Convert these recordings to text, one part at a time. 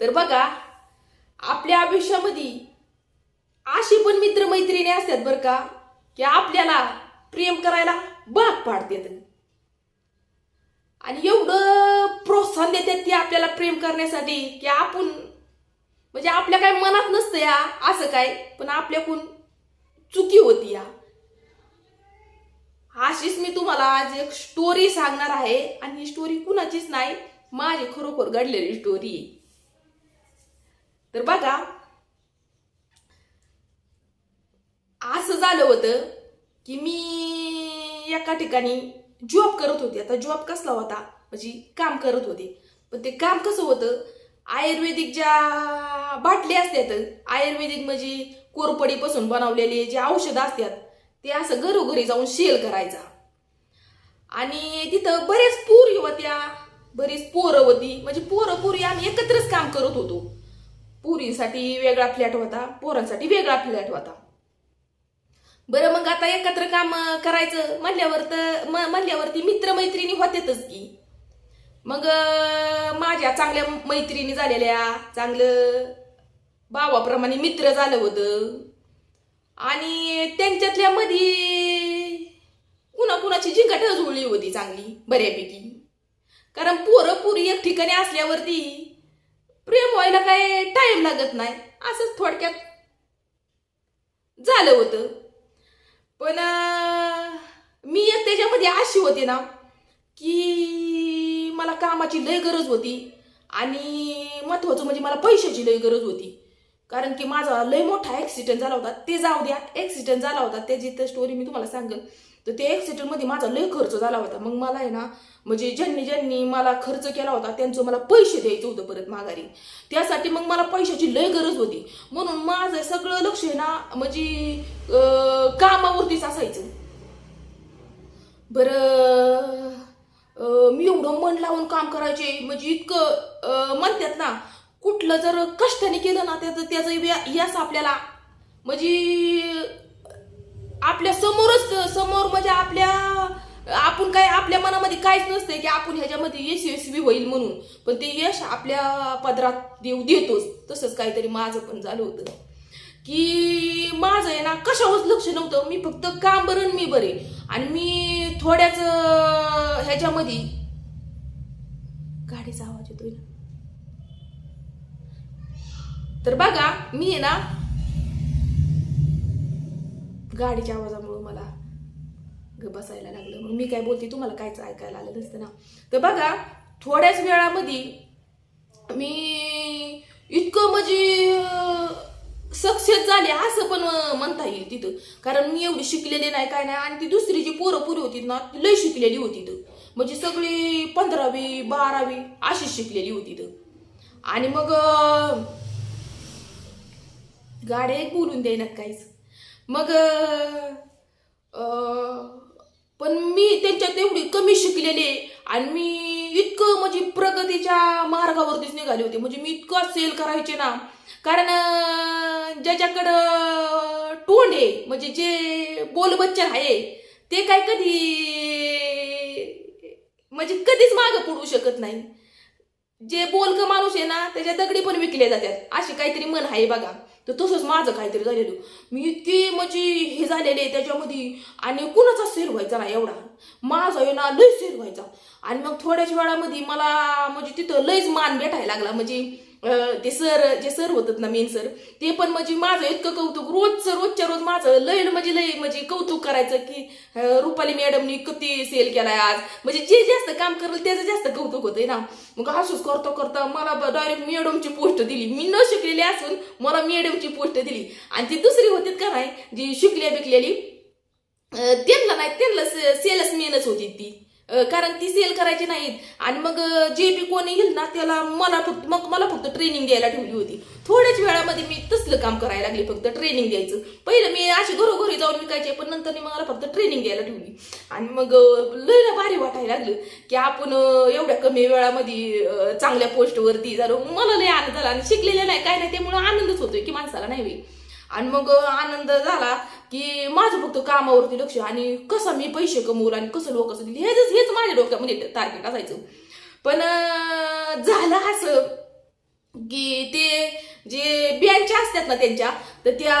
तर बघा आपल्या आयुष्यामध्ये अशी पण मित्रमैत्रिणी असतात बरं का की आपल्याला प्रेम करायला भाग पाडतात. आणि एवढं प्रोत्साहन देतात ती आपल्याला प्रेम करण्यासाठी की आपण म्हणजे आपल्या काय मनात नसतं या असं काय पण आपल्याकडून चुकी होती या. अशीच मी तुम्हाला आज एक स्टोरी सांगणार आहे आणि ही स्टोरी कुणाचीच नाही माझी खरोखर घडलेली स्टोरी आहे. तर बघा असं झालं होतं की मी एका ठिकाणी जॉब करत होते. आता जॉब कसला होता? म्हणजे काम करत होते. पण ते काम कसं होतं? आयुर्वेदिक ज्या बाटल्या असतात आयुर्वेदिक म्हणजे कोरपडीपासून बनवलेले जे औषधं असतात ते असं घरोघरी जाऊन शेल करायचा. आणि तिथं बरेच पूर होत्या बरीच पोरं होती. म्हणजे पोरं पोरी आम्ही एकत्रच काम करत होतो. पुरीसाठी वेगळा फ्लॅट होता पोरांसाठी वेगळा फ्लॅट होता. बरं मग आता एकत्र काम करायचं म्हणल्यावर तर म- म्हणल्यावरती मित्रमैत्रिणी होत्यातच की. मग माझ्या चांगल्या मैत्रिणी झालेल्या चांगलं भावाप्रमाणे मित्र झालं होतं. आणि त्यांच्यातल्या मध्ये कुणाकुणाची जिंकट जुळली होती चांगली बऱ्यापैकी. कारण पोरं पुरी एक ठिकाणी असल्यावरती प्रेम व्हायला काय टाइम लागत नाही. असंच थोडक्यात झालं होतं. पण मी एक त्याच्यामध्ये अशी होते ना की मला कामाची लय गरज होती आणि महत्वाचं म्हणजे मला पैशाची लय गरज होती. कारण की माझा लय मोठा ऍक्सिडेंट झाला होता. ते जाऊ द्या. ऍक्सिडेंट झाला होता. त्याची तर स्टोरी मी तुम्हाला सांगेन. तर ते ॲक्सिडेंटमध्ये माझा लय खर्च झाला होता. मग मला आहे ना म्हणजे ज्यांनी ज्यांनी मला खर्च केला होता त्यांचं मला पैसे द्यायचं होतं परत माघारी. त्यासाठी मग मला पैशाची लय गरज होती. म्हणून माझं सगळं लक्ष आहे ना म्हणजे कामावरतीच असायचं. बरं मी एवढं मन लावून काम करायचे म्हणजे इतकं म्हणतात ना कुठलं जर कष्टाने केलं ना त्याचं त्याचं व्या- यास आपल्याला. म्हणजे आपल्या समोरच समोर म्हणजे आपल्या आपण काय आपल्या मनामध्ये काहीच नसतंय की आपण ह्याच्यामध्ये यश यशस्वी होईल म्हणून. पण ते यश आपल्या पदरात देव देतोच. तसंच काहीतरी माझं पण झालं होतं. की माझं आहे ना कशावरच लक्ष नव्हतं. मी फक्त काम बरं मी बरे. आणि मी थोड्याच ह्याच्यामध्ये गाडीचा आवाज येतोय ना. तर बघा मी आहे ना गाडीच्या आवाजामुळं मला ग बसायला लागलं. मग मी काय बोलते तुम्हाला कायच ऐकायला आलं नसतं ना. तर बघा थोड्याच वेळामध्ये मी इतकं म्हणजे सक्सेस झाले असं पण म्हणता येईल तिथं. कारण मी एवढी शिकलेली नाही काय नाही. आणि ती दुसरी जी पोरं पुरी होती ना ती लय शिकलेली होती तर म्हणजे सगळी पंधरावी बारावी अशीच शिकलेली होती तर आणि मग गाड्या एक बोलून देईनात काहीच. मग पण मी त्यांच्यात एवढी कमी शिकलेले आणि मी इतकं म्हणजे प्रगतीच्या मार्गावरतीच निघाले होते. म्हणजे मी इतकं सेल करायचे ना. कारण ज्याच्याकडं तोंड आहे म्हणजे जे बोलबच्चन आहे ते काय कधी म्हणजे कधीच मागं पडू शकत नाही. जे बोलक माणूस आहे ना त्याच्या दगडी पण विकले जातात. अशी काहीतरी मन आहे बघा. तर तसंच माझं काहीतरी झालेलं. मी इतकी म्हणजे हे झालेले त्याच्यामध्ये. आणि कुणाचा सेल व्हायचा ना एवढा. माझा आहे ना लय सेल व्हायचा. आणि मग थोड्याच वेळामध्ये मला म्हणजे तिथं लयच मान भेटायला लागला. म्हणजे ते सर जे सर होतात ना मेन सर ते पण म्हणजे माझं इतकं कौतुक रोजचं रोजच्या रोज माझं लय म्हणजे लय म्हणजे कौतुक करायचं की रुपाली मॅडमनी किती सेल केलाय आज. म्हणजे जे जास्त काम करेल त्याचं जास्त कौतुक होतंय ना. मग हसूस करता करता मला डायरेक्ट मॅडमची पोस्ट दिली. मी न शिकलेली असून मला मॅडमची पोस्ट दिली. आणि ती दुसरी होती का नाही जी शिकल्या बिकलेली त्यांना नाही त्यांना सेल्स मेनच होती ती. कारण ती सेल करायची नाहीत. आणि मग जे बी कोणी येईल ना त्याला मला फक्त मग मला फक्त ट्रेनिंग द्यायला ठेवली होती. थोड्याच वेळामध्ये मी तसलं काम करायला लागले फक्त ट्रेनिंग द्यायचं. पहिलं मी अशी घरोघरी जाऊन विकायचे पण नंतर मला फक्त ट्रेनिंग द्यायला ठेवली. आणि मग अं, लय भारी वाटायला लागलं की आपण एवढ्या कमी वेळामध्ये चांगल्या पोस्टवरती झालो मला लय आनंद झाला आणि शिकलेलं नाही काय नाही त्यामुळे आनंदच होतोय की माणसाला नाही होईल आणि मग आनंद झाला की माझं फक्त कामावरती लक्ष आणि कसं मी पैसे कमवलं आणि कसं लोकांचं दिली हेच हेच माझ्या डोक्यामध्ये म्हणजे टार्गेट असायचं. पण झालं असं की ते जे बियांच्या असतात ना त्यांच्या तर त्या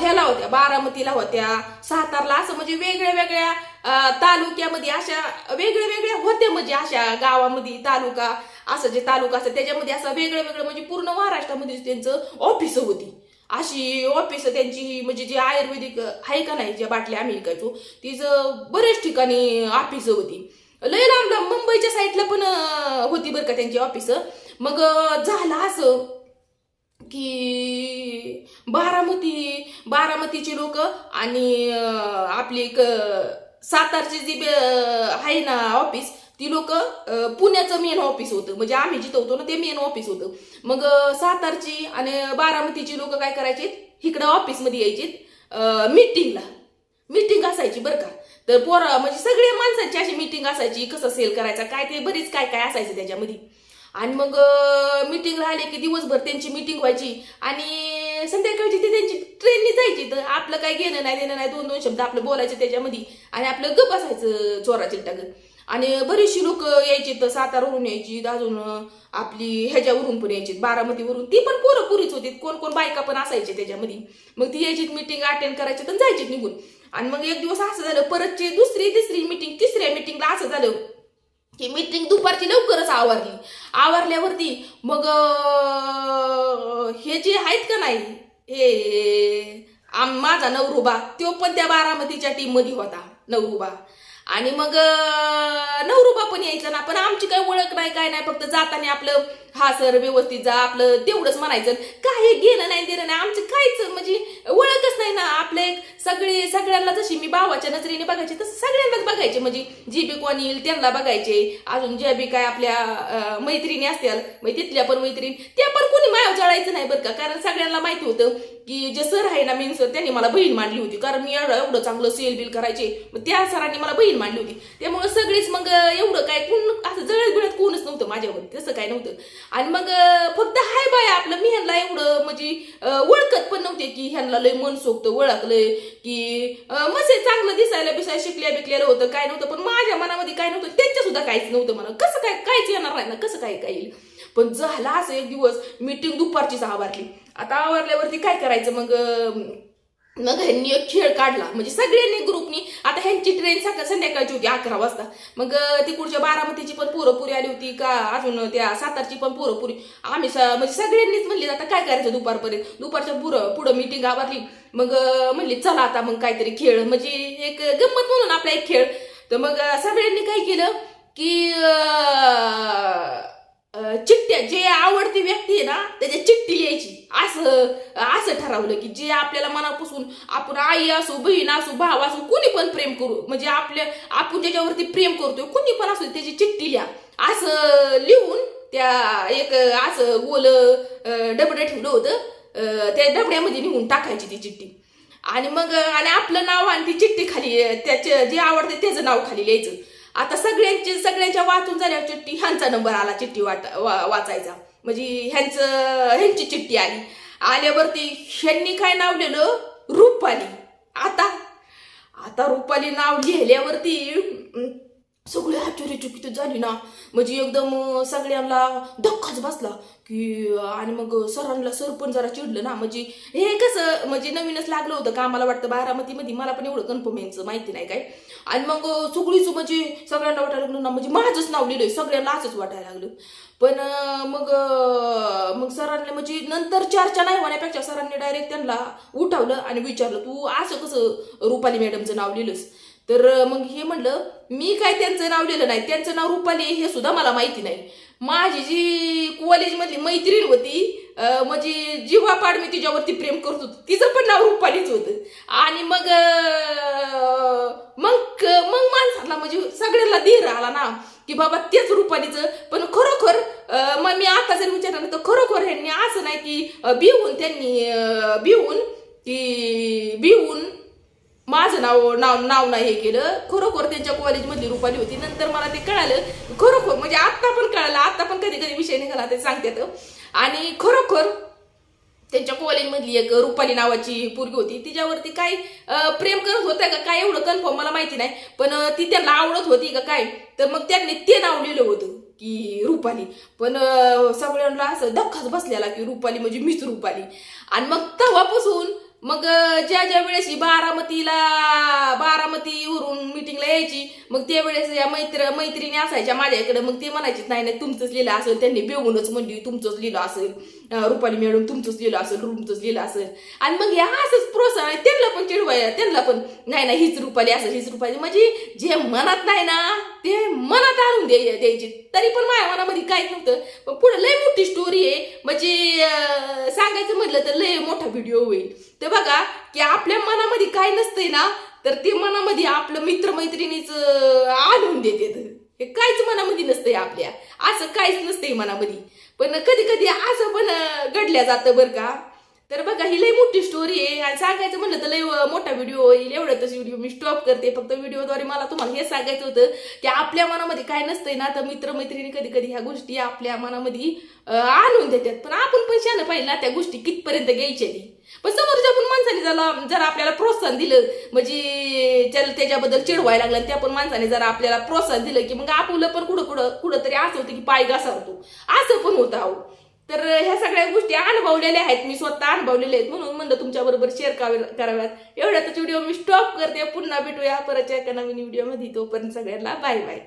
ह्याला होत्या बारामतीला होत्या सातारला असं म्हणजे वेगळ्या वेगळ्या तालुक्यामध्ये अशा वेगळ्या वेगळ्या होत्या म्हणजे अशा गावामध्ये तालुका असं जे तालुका असतात त्याच्यामध्ये असं वेगळं वेगळं म्हणजे पूर्ण महाराष्ट्रामध्ये त्यांचं ऑफिस होती. अशी ऑफिस त्यांची म्हणजे जी आयुर्वेदिक आहे का नाही ज्या बाटल्या आम्ही विकायचो तिचं बऱ्याच ठिकाणी ऑफिस होती. लय लांब लांब मुंबईच्या साईडला पण होती बरं का त्यांची ऑफिस मग झालं असं की बारामती बारामतीची लोक आणि आपली क- सातारची जी बे- आहे ना ऑफिस ती लोक पुण्याचं मेन ऑफिस होतं. म्हणजे आम्ही जिथं होतो ना ते मेन ऑफिस होतं. मग सातारची आणि बारामतीची लोक काय करायचे? इकडं ऑफिसमध्ये यायचे. मीटिंगला मीटिंग असायची बरं का. तर पोर म्हणजे सगळ्या माणसांची अशी मीटिंग असायची. कसं सेल करायचा काय ते बरीच काय काय असायचं त्याच्यामध्ये. आणि मग मीटिंग राहिले की दिवसभर त्यांची मीटिंग व्हायची. आणि संध्याकाळची ती त्यांची ट्रेननी जायची. तर आपलं काय घेणं नाही देणं नाही दोन दोन शब्द आपलं बोलायचे त्याच्यामध्ये. आणि आपलं गप असायचं चोरा चिलटागत आणि बरीचशी लोक यायची तर सातारावरून यायची अजून आपली ह्याच्यावरून पण यायची बारामतीवरून. ती पण पोरं पुरीच होती कोण कोण बायका पण असायचे त्याच्यामध्ये. मग ती यायची मीटिंग अटेंड करायची तर जायची निघून. आणि मग एक दिवस असं झालं परतची दुसरी तिसरी मीटिंग तिसऱ्या मीटिंगला असं झालं की मीटिंग दुपारची लवकरच आवरली. आवरल्यावरती मग हे जे आहेत का नाही हे माझा नवरुबा तो पण त्या बारामतीच्या टीममध्ये होता नवरुबा. आणि मग नवरूबा पण यायचा ना पण आमची काही ओळख नाही काय नाही फक्त जाताना आपलं हा सर व्यवस्थित जा आपलं तेवढंच म्हणायचं. काही गेलं नाही दिलं नाही आमचं काहीच म्हणजे ओळखच नाही ना आपले सगळे सगळ्यांना जशी मी भावाच्या नजरेने बघायचे तसं सगळ्यांनाच बघायचे म्हणजे जी बी कोण येईल त्यांना बघायचे. अजून ज्या बी काय आपल्या मैत्रिणी असतील मग तिथल्या पण मैत्रिणी त्या पण कोणी माया चढायचं नाही बरं का कारण सगळ्यांना माहिती होतं की जे सर आहे ना मेन सर त्यांनी मला बहीण मांडली होती कारण मी एवढं एवढं चांगलं सेल बिल करायचे. मग त्या सरांनी मला बहीण मांडली होती. त्यामुळे सगळीच मग एवढं काय कोण असं जळत बिळत कोणच नव्हतं माझ्यावर. तसं काय नव्हतं. आणि मग फक्त हाय बाय आपलं मी ह्यांना एवढं म्हणजे ओळखत पण नव्हते की ह्यांना लय मन सोकतं ओळखलंय की मसे मस्त चांगलं दिसायला बिसायला शिकल्या बिकलेलं होतं काय नव्हतं. पण माझ्या मनामध्ये काय नव्हतं त्यांच्या सुद्धा काहीच नव्हतं मला कसं काय काहीच येणार नाही ना कसं काय काय येईल. पण झाला असं एक दिवस मीटिंग दुपारचीच आवरली. आता आवरल्यावरती काय करायचं मग मग ह्यांनी एक खेळ काढला. म्हणजे सगळ्यांनी ग्रुपनी आता ह्यांची ट्रेन सकाळ संध्याकाळची होती अकरा वाजता. मग तिकडच्या बारामतीची पण पोरंपुरी आली होती का अजून त्या सातारची पण पोरंपुरी आम्ही स- म्हणजे सगळ्यांनीच म्हणली आता काय करायचं दुपारपर्यंत? दुपारच्या पुरं पुढं मिटिंग आवरली. मग म्हणली चला आता मग काहीतरी खेळ. म्हणजे एक गंमत म्हणून आपला एक खेळ. तर मग सगळ्यांनी काय केलं की चिठ्ठ्या जे आवडती व्यक्ती आहे ना त्याच्या चिठ्ठी लिहायची. असं असं ठरवलं की जे आपल्याला मनापासून आपण आई असो बहीण असो भाव असो कुणी पण प्रेम करू म्हणजे आपल्या आपण ज्याच्यावरती प्रेम करतोय कुणी पण असो त्याची चिठ्ठी लिहा. असं लिहून त्या एक असं गोल अं, डबडं ठेवलं होतं. अं, त्या डबड्यामध्ये लिहून टाकायची ती चिठ्ठी. आणि मग आणि आपलं नाव आणि ती चिठ्ठी खाली त्याचे जे आवडते त्याचं नाव खाली लिहायचं. आता सगळ्यांची सगळ्यांच्या वाचून झाल्यावर चिठ्ठी ह्यांचा नंबर आला चिठ्ठी वाट वा- वाचायचा. म्हणजे ह्यांचं ह्यांची चिठ्ठी आली. आल्यावरती ह्यांनी काय नाव लिहिलं रुपाली. आता आता रुपाली नाव लिहिल्यावरती सगळे आश्चर्यचकित झाली ना. म्हणजे एकदम सगळ्यांना धक्काच बसला की आणि मग सरांना सर पण जरा चिडलं ना. म्हणजे हे कसं म्हणजे नवीनच लागलं होतं का मला वाटतं बारामतीमध्ये. मला पण एवढं कन्फर्म यांचं माहिती नाही काय. आणि मग सगळीच म्हणजे सगळ्यांना वाटायला लागलं ना म्हणजे माझंच नाव लिहिलंय सगळ्यांना असंच वाटायला लागलं. पण मग मग सरांनी म्हणजे नंतर चर्चा नाही होण्यापेक्षा सरांनी डायरेक्ट त्यांना उठवलं आणि विचारलं तू असं कसं रुपाली मॅडमचं नाव लिहिलंस? तर मग हे म्हणलं मी काय त्यांचं नाव लिहिलं नाही त्यांचं नाव रुपाली हे सुद्धा मला माहिती नाही. माझी जी कॉलेजमधली मैत्रीण होती म्हणजे जीवापाड मी तिच्यावरती प्रेम करत होतो तिचं पण नाव रुपालीच होतं. आणि मग मग मग माणसाला म्हणजे सगळ्यांना धीर आला ना की बाबा तेच रुपालीचं. पण खरोखर मग मी आता जर विचारलं तर खरोखर ह्यांनी असं नाही की अं, भिवून त्यांनी अं, भिवून की भिवून माझं नाव नाव नाव नाही हे केलं. खरोखर त्यांच्या कॉलेजमधली रुपाली होती. नंतर मला ते कळालं. खरोखर म्हणजे आत्ता पण कळालं. आत्ता पण कधी कधी विषय निघाला ते सांगतात. आणि खरोखर त्यांच्या कॉलेजमधली एक रुपाली नावाची पोरगी होती. तिच्यावरती काय प्रेम करत होत्या का काय एवढं कन्फर्म मला माहिती नाही. पण ती त्यांना आवडत होती का काय? तर मग त्यांनी ते नाव लिहिलं होतं की रुपाली. पण सगळ्यांना असं धक्काच बसलेला की रुपाली म्हणजे मीच रुपाली. आणि मग तेव्हापासून मग ज्या ज्या वेळेस ही बारामतीला वरून मिटिंगला यायची मग त्यावेळेस या मैत्र मैत्रिणी असायच्या माझ्या इकडे. मग ते म्हणायचे नाही नाही तुमचंच लिहिलं असेल त्यांनी बेवूनच म्हणली तुमचंच लिहिलं असेल. रुपाली मॅडम तुमचंच लिहिलं असेल तुमचंच लिहिलं असेल. आणि मग ह्या असंच प्रोत्साहन आहे. त्यांना पण चिडवायला त्यांना पण नाही ना हीच रुपाली असेल हीच रुपाली. म्हणजे जे मनात नाही ना ते मनात आणून द्याय द्यायचे. तरी पण माझ्या मनामध्ये काहीच नव्हतं. पण पुढे लय मोठी स्टोरी आहे. म्हणजे सांगायचं म्हटलं तर लय मोठा व्हिडिओ होईल. तर बघा की आपल्या मनामध्ये काय नसतंय ना तर ते मनामध्ये आपलं मित्रमैत्रिणीच आणून देते हे काहीच मनामध्ये नसतंय आपल्या. असं काहीच नसतंय मनामध्ये. पण कधी कधी असं पण घडल्या जातं बरं का. तर बघा ही लई मोठी स्टोरी आहे. आणि सांगायचं म्हणलं तर लई मोठा व्हिडिओ होईल एवढ्यातच व्हिडिओ मी स्टॉप करते. फक्त व्हिडिओद्वारे मला तुम्हाला हे सांगायचं होतं की आपल्या मनामध्ये काय नसतंय ना तर मित्रमैत्रिणी कधी कधी ह्या गोष्टी आपल्या मनामध्ये आणून देतात. पण आपण पण शानं पाहिजे ना त्या गोष्टी कितपर्यंत घ्यायच्या पण समोरच्या पण माणसाने जरा जर आपल्याला प्रोत्साहन दिलं म्हणजे त्याला त्याच्याबद्दल चिडवायला लागलं त्या पण माणसाने जर आपल्याला प्रोत्साहन दिलं की मग आपलं पण कुठं कुठं कुठं तरी असं होतं की पाय घासावतो. असं पण होतं अहो. तर ह्या सगळ्या गोष्टी अनुभवलेल्या आहेत. मी स्वतः अनुभवलेल्या आहेत म्हणून म्हणलं तुमच्या बरोबर शेअर कराव्यात. एवढ्यातच व्हिडिओ मी स्टॉप करते. पुन्हा भेटूया परतच्या एका नवीन व्हिडिओमध्ये तोपर्यंत सगळ्यांना बाय बाय